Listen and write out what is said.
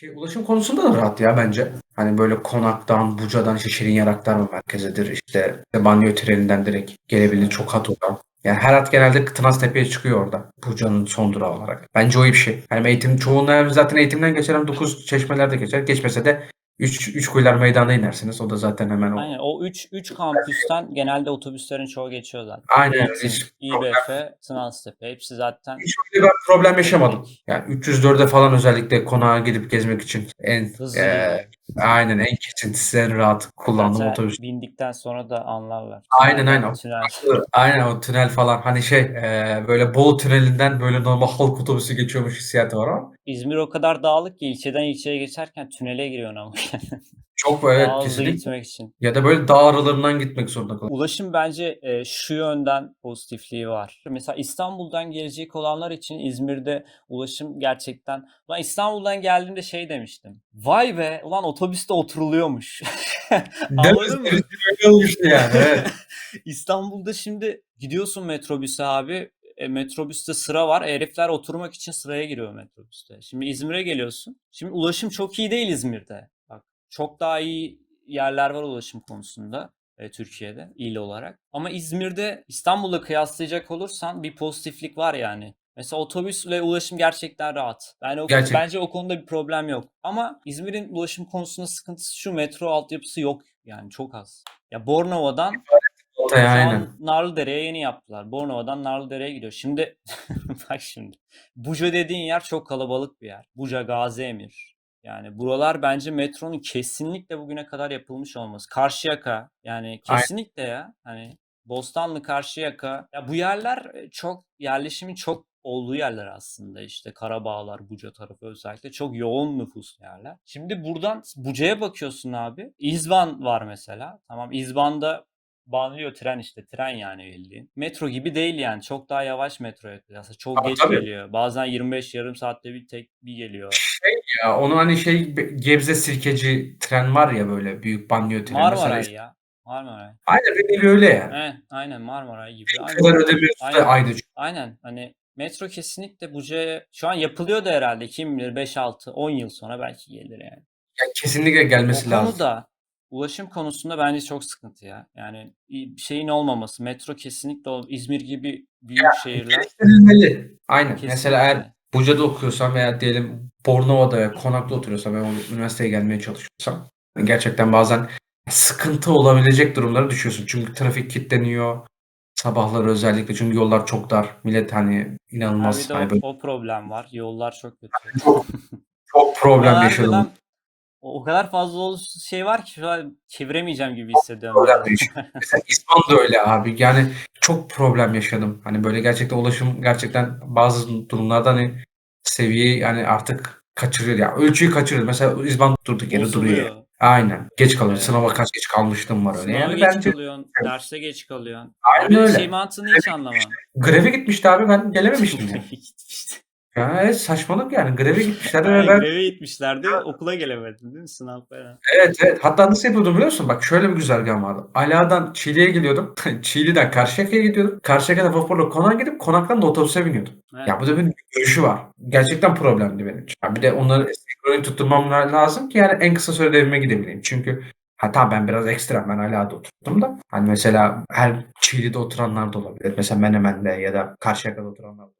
Şey, ulaşım konusunda da rahat ya bence. Hani böyle Konak'tan, Buca'dan işte Şirin Aktarma Merkezi'dir. İşte banyo treninden direkt gelebilir çok hat oradan. Yani her hat genelde Tınaztepe'ye çıkıyor orada. Buca'nın son durağı olarak. Bence o iyi bir şey. Hani eğitim çoğunlar zaten eğitimden geçer hem 9 çeşmelerde geçer. Geçmese de 3 3 kuyular meydanda inersiniz. O da zaten hemen o. Aynen o 3 3 kampüsten genelde otobüslerin çoğu geçiyor zaten. Aynen. Hiç, İBF, Tınaztepe hepsi zaten hiç öyle bir problem yaşamadım. Yani 304'e falan özellikle konağa gidip gezmek için en hızlı gidiyor. Aynen en kesintisiz en rahat kullandığım Zaten otobüs. bindikten sonra da anlarlar. Aynen aynen. tünel. Aynen o tünel falan hani şey eee, böyle Bolu tünelinden böyle normal halk otobüsü geçiyormuş hissiyatı var ama İzmir o kadar dağlık ki ilçeden ilçeye geçerken tünele giriyorsun ama. çok Daha hızlı kesinlikle gitmek için. ya da böyle dağ aralarından gitmek zorunda kalıyor. Ulaşım bence e, şu yönden pozitifliği var. Mesela İstanbul'dan gelecek olanlar için İzmir'de ulaşım gerçekten... Ulan İstanbul'dan geldiğimde şey demiştim. Vay be ulan otobüste oturuluyormuş. Anladın mı? Öyle olmuştu yani. Evet. İstanbul'da şimdi gidiyorsun metrobüse abi. E, metrobüste sıra var. E, herifler oturmak için sıraya giriyor metrobüste. Şimdi İzmir'e geliyorsun. Şimdi ulaşım çok iyi değil İzmir'de. Çok daha iyi yerler var ulaşım konusunda e, Türkiye'de il olarak. Ama İzmir'de İstanbul'la kıyaslayacak olursan bir pozitiflik var yani. Mesela otobüsle ulaşım gerçekten rahat. Yani o, Gerçek. bence o konuda bir problem yok. Ama İzmir'in ulaşım konusunda sıkıntısı şu metro altyapısı yok. Yani çok az. Ya Bornova'dan aynen. Narlıdere'ye yeni yaptılar. Bornova'dan Narlıdere'ye gidiyor. Şimdi bak şimdi. Buca dediğin yer çok kalabalık bir yer. Buca, Gazi Emir. Yani buralar bence metronun kesinlikle bugüne kadar yapılmış olması. Karşıyaka yani kesinlikle ya. Hani Bostanlı, Karşıyaka. Ya bu yerler e, çok yerleşimin çok olduğu yerler aslında işte Karabağlar, Buca tarafı özellikle çok yoğun nüfuslu yerler. Şimdi buradan Buca'ya bakıyorsun abi. İzban var mesela. Tamam İzban'da banliyö tren işte tren yani bildiğin. Metro gibi değil yani. Çok daha yavaş metroya kıyasla. Çok Tabii, geç tabii. geliyor. Bazen 25 yarım saatte bir tek bir geliyor. Ya onu hani şey Gebze Sirkeci tren var ya böyle büyük banliyö treni. Mesela Marmaray işte- ya. Marmaray. Aynen nevi öyle yani. Evet, aynen Marmaray gibi. Ne Aynen. kadar ödemiyorsun da Aynen. çünkü. Aynen. Hani metro kesinlikle Buca'ya şu an yapılıyor da herhalde. Kim bilir 5 6 10 yıl sonra belki gelir yani. Yani kesinlikle gelmesi O lazım. konuda ulaşım konusunda bence çok sıkıntı ya. Yani şeyin olmaması. Metro kesinlikle ol- İzmir gibi büyük şehirler Geliştirilmeli. Aynen. Mesela kesinlikle. eğer Buca'da okuyorsan veya diyelim Bornova'da, Konak'ta oturuyorsam ve üniversiteye gelmeye çalışıyorsam gerçekten bazen sıkıntı olabilecek durumlara düşüyorsun. Çünkü trafik kilitleniyor. Sabahları özellikle çünkü yollar çok dar. Millet hani Ha, inanılmaz bir de hani böyle o, o problem var. Yollar çok kötü. çok çok problem yaşadım. O o kadar fazla şey var ki şu an çeviremeyeceğim gibi hissediyorum. Problem. Mesela İspan da öyle abi. Yani çok problem yaşadım. Hani böyle gerçekten ulaşım gerçekten bazı durumlarda hani seviyeyi yani artık kaçırıyor ya. Ölçüyü kaçırıyor. Mesela İzban durduk yere duruyor. Aynen. Geç kalıyor. Evet. Sınava kaç geç kalmıştım var öyle. Sınava Yani geç bence kalıyorsun, derse geç kalıyorsun. aynen öyle. şey mantığını hiç anlamam. Greve gitmişti abi ben gelememiştim yani. Gitmişti. Ya evet, saçmalık yani. Greve gitmişler ve Aynen, ben greve gitmişlerdi. Okula gelemedin değil mi? Sınav falan. evet evet. Hatta nasıl yapıyordum biliyor musun? Bak şöyle bir güzergahım vardı. Ala'dan Çiğli'ye geliyordum. Çiğli'den Karşıyaka'ya gidiyordum. Karşıyaka'da vapurla konağa gidip konaktan da otobüse biniyordum. Evet. Ya bu da bir görüşü var. Gerçekten problemdi benim için. Ya bir de onları senkroni tutturmam lazım ki yani en kısa sürede evime gidebileyim. Çünkü ha tamam ben biraz ekstrem ben hala da oturdum da hani mesela her Çiğli'de oturanlar da olabilir. Mesela Menemen'de ya da Karşıyaka'da oturanlar da